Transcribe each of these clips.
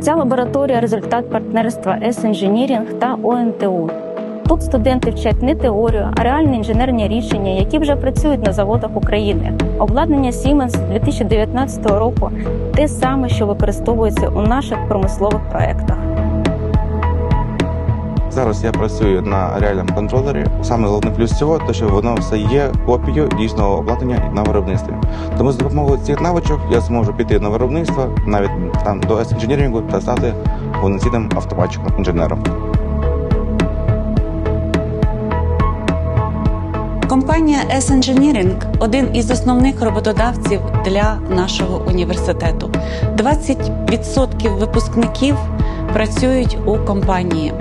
Ця лабораторія результат партнерства S-Engineering та ОНТУ. Тут студенти вчать не теорію, а реальні інженерні рішення, які вже працюють на заводах України. Обладнання Siemens 2019 року те саме, що використовується у наших промислових проектах. Зараз я працюю на реальному контролері. Саме головний плюс цього, те, що воно все є копією дійсного обладнання на виробництві. Тому з допомогою цих навичок я зможу піти на виробництво, навіть там до S-інженірінгу та стати повноцінним автоматчиком інженером. Компанія S-Engineering – один із основних роботодавців для нашого університету. 20% випускників працюють у компанії.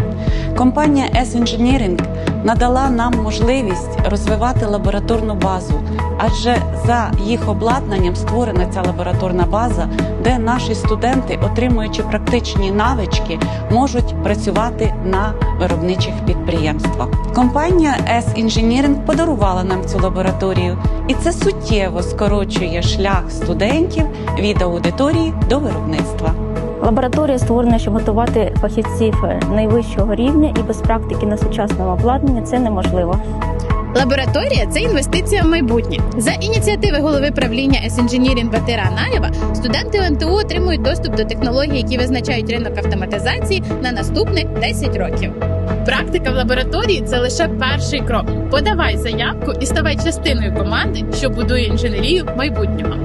Компанія S-Engineering надала нам можливість розвивати лабораторну базу, адже за їх обладнанням створена ця лабораторна база, де наші студенти, отримуючи практичні навички, можуть працювати на виробничих підприємствах. Компанія S-Engineering подарувала нам цю лабораторію, і це суттєво скорочує шлях студентів від аудиторії до виробництва. Лабораторія створена, щоб готувати фахівців найвищого рівня, і без практики на сучасному обладнанні це неможливо. Лабораторія це інвестиція в майбутнє. За ініціативи голови правління S-Engineering Батира Анаєва студенти ОНТУ отримують доступ до технологій, які визначають ринок автоматизації на наступних 10 років. Практика в лабораторії це лише перший крок. Подавай заявку і ставай частиною команди, що будує інженерію майбутнього.